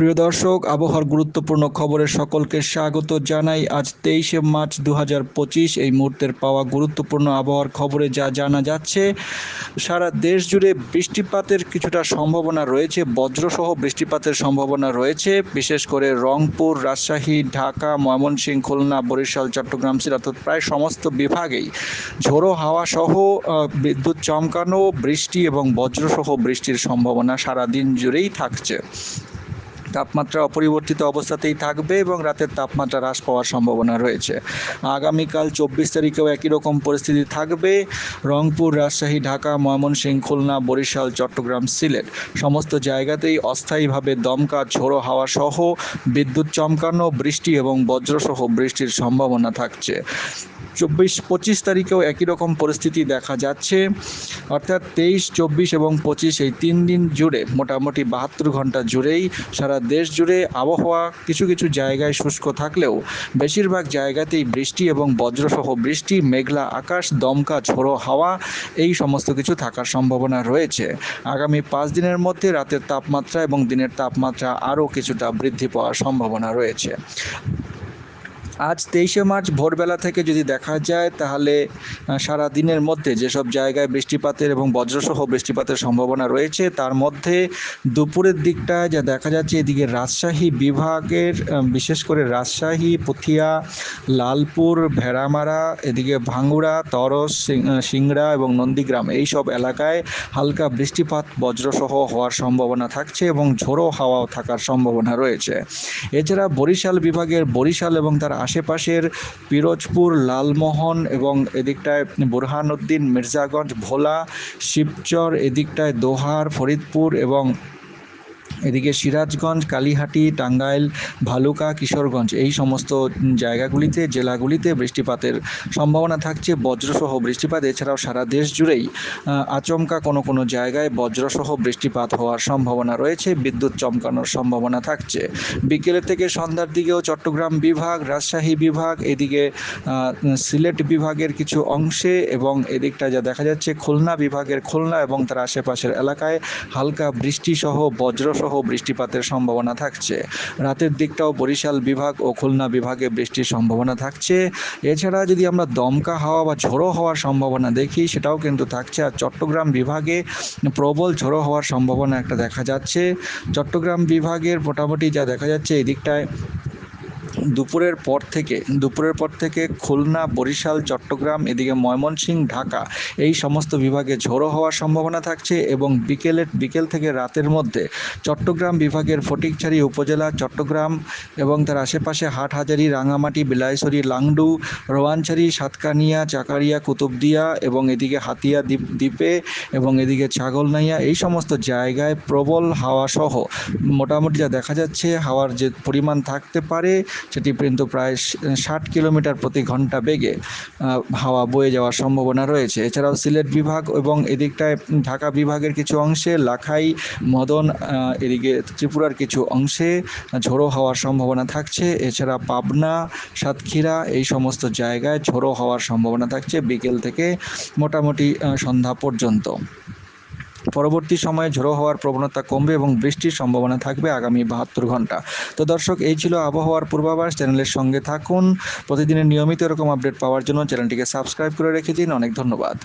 প্রিয় দর্শক, আবহাওয়ার গুরুত্বপূর্ণ খবরে সকলকে স্বাগত জানাই। আজ তেইশে মার্চ দু হাজার পঁচিশ, এই মুহূর্তের পাওয়া গুরুত্বপূর্ণ আবহাওয়ার খবরে যা জানা যাচ্ছে, সারা দেশ জুড়ে বৃষ্টিপাতের কিছুটা সম্ভাবনা রয়েছে, বজ্রসহ বৃষ্টিপাতের সম্ভাবনা রয়েছে। বিশেষ করে রংপুর, রাজশাহী, ঢাকা, ময়মনসিংহ, খুলনা, বরিশাল, চট্টগ্রাম, সিলেট প্রায় সমস্ত বিভাগেই ঝোড়ো হাওয়া সহ বিদ্যুৎ চমকানো, বৃষ্টি এবং বজ্রসহ বৃষ্টির সম্ভাবনা সারা দিন জুড়েই থাকছে। তাপমাত্রা অপরিবর্তিত অবস্থাতেই থাকবে এবং রাতের তাপমাত্রা হ্রাস পাওয়ার সম্ভাবনা রয়েছে। আগামীকাল চব্বিশ তারিখেও একই রকম পরিস্থিতি থাকবে। রংপুর, রাজশাহী, ঢাকা, ময়মনসিংহ, খুলনা, বরিশাল, চট্টগ্রাম, সিলেট সমস্ত জায়গাতেই অস্থায়ীভাবে দমকা, ঝোড়ো হাওয়া সহ বিদ্যুৎ চমকানো, বৃষ্টি এবং বজ্রসহ বৃষ্টির সম্ভাবনা থাকছে। চব্বিশ পঁচিশ তারিখেও একই রকম পরিস্থিতি দেখা যাচ্ছে। অর্থাৎ তেইশ, চব্বিশ এবং পঁচিশ এই তিন দিন জুড়ে, মোটামুটি বাহাত্তর ঘণ্টা জুড়েই সারা দেশ জুড়ে আবহাওয়া কিছু কিছু জায়গায় শুষ্ক থাকলেও বেশিরভাগ জায়গাতেই বৃষ্টি এবং বজ্রসহ বৃষ্টি, মেঘলা আকাশ, দমকা, ঝোড়ো হাওয়া এই সমস্ত কিছু থাকার সম্ভাবনা রয়েছে। আগামী পাঁচ দিনের মধ্যে রাতের তাপমাত্রা এবং দিনের তাপমাত্রা আরও কিছুটা বৃদ্ধি পাওয়ার সম্ভাবনা রয়েছে। আজ তেইশে মার্চ ভোরবেলা থেকে যদি দেখা যায়, তাহলে সারা দিনের মধ্যে যেসব জায়গায় বৃষ্টিপাতের এবং বজ্রসহ বৃষ্টিপাতের সম্ভাবনা রয়েছে, তার মধ্যে দুপুরের দিকটায় যা দেখা যাচ্ছে, এদিকে রাজশাহী বিভাগের বিশেষ করে রাজশাহী, পুথিয়া, লালপুর, ভেড়ামারা, এদিকে ভাঙ্গুড়া, তরস সিংড়া এবং নন্দীগ্রাম এই সব এলাকায় হালকা বৃষ্টিপাত, বজ্রসহ হওয়ার সম্ভাবনা থাকছে এবং ঝোড়ো হাওয়াও থাকার সম্ভাবনা রয়েছে। এছাড়া বরিশাল বিভাগের বরিশাল এবং তার আশেপাশের পিরোজপুর লালমোহন এবং এদিকটায় বুরহানুদ্দিন মির্জাগঞ্জ ভোলা শিবচর এদিকটায় দোহার ফরিদপুর এবং এদিকে সিরাজগঞ্জ, কালীহাটি, টাঙ্গাইল, ভালুকা, কিশোরগঞ্জ এই সমস্ত জায়গাগুলিতে, জেলাগুলিতে বৃষ্টিপাতের সম্ভাবনা থাকছে। বজ্রসহ বৃষ্টিপাত, এছাড়াও সারা দেশ জুড়েই আচমকা কোনো কোনো জায়গায় বজ্রসহ বৃষ্টিপাত হওয়ার সম্ভাবনা রয়েছে। বিদ্যুৎ চমকানোর সম্ভাবনা থাকছে। বিকেলের থেকে সন্ধ্যার দিকেও চট্টগ্রাম বিভাগ, রাজশাহী বিভাগ, এদিকে সিলেট বিভাগের কিছু অংশে এবং এদিকটা যা দেখা যাচ্ছে, খুলনা বিভাগের খুলনা এবং তার আশেপাশের এলাকায় হালকা বৃষ্টি সহ বৃষ্টিপাতের সম্ভাবনা থাকছে। রাতের দিকটাও বরিশাল বিভাগ ও খুলনা বিভাগে বৃষ্টির সম্ভাবনা থাকছে। এছাড়া যদি আমরা দমকা হাওয়া বা ঝোড়ো হওয়ার সম্ভাবনা দেখি, সেটাও কিন্তু থাকছে। আর চট্টগ্রাম বিভাগে প্রবল ঝোড়ো হওয়ার সম্ভাবনা একটা দেখা যাচ্ছে। চট্টগ্রাম বিভাগের মোটামুটি যা দেখা যাচ্ছে, এই দিকটায় দুপুরের পর থেকে, দুপুরের পর থেকে খুলনা, বরিশাল, চট্টগ্রাম, এদিকে ময়মনসিংহ, ঢাকা এই সমস্ত বিভাগে ঝোড়ো হওয়ার সম্ভাবনা থাকছে এবং বিকেলের বিকেল থেকে রাতের মধ্যে চট্টগ্রাম বিভাগের ফটিকছড়ি উপজেলা, চট্টগ্রাম এবং তার আশেপাশে হাটহাজারি, রাঙামাটি, বিলাইছড়ি, লাংডু, রোয়ানছড়ি, সাতকানিয়া, চাকারিয়া, কুতুবদিয়া এবং এদিকে হাতিয়া, দ্বীপ, দ্বীপে এবং এদিকে ছাগলনাইয়া এই সমস্ত জায়গায় প্রবল হাওয়া সহ মোটামুটি যা দেখা যাচ্ছে হাওয়ার যে পরিমাণ থাকতে পারে সেটি কিন্তু প্রায় ষাট কিলোমিটার প্রতি ঘণ্টা বেগে হাওয়া বয়ে যাওয়ার সম্ভাবনা রয়েছে। এছাড়াও সিলেট বিভাগ এবং এদিকটায় ঢাকা বিভাগের কিছু অংশে লাখাই, মদন এদিকে ত্রিপুরার কিছু অংশে ঝোড়ো হওয়ার সম্ভাবনা থাকছে। এছাড়া পাবনা, সাতক্ষীরা এই সমস্ত জায়গায় ঝোড়ো হওয়ার সম্ভাবনা থাকছে বিকেল থেকে মোটামুটি সন্ধ্যা পর্যন্ত। পরবর্তী সময়ে ঝোড়ো হওয়ার প্রবণতা কমবে এবং বৃষ্টির সম্ভাবনা থাকবে আগামী বাহাত্তর ঘণ্টা। তো দর্শক, এই ছিল আবহাওয়ার পূর্বাভাস। চ্যানেলের সঙ্গে থাকুন। প্রতিদিনের নিয়মিত এরকম আপডেট পাওয়ার জন্য চ্যানেলটিকে সাবস্ক্রাইব করে রেখে দিন। অনেক ধন্যবাদ।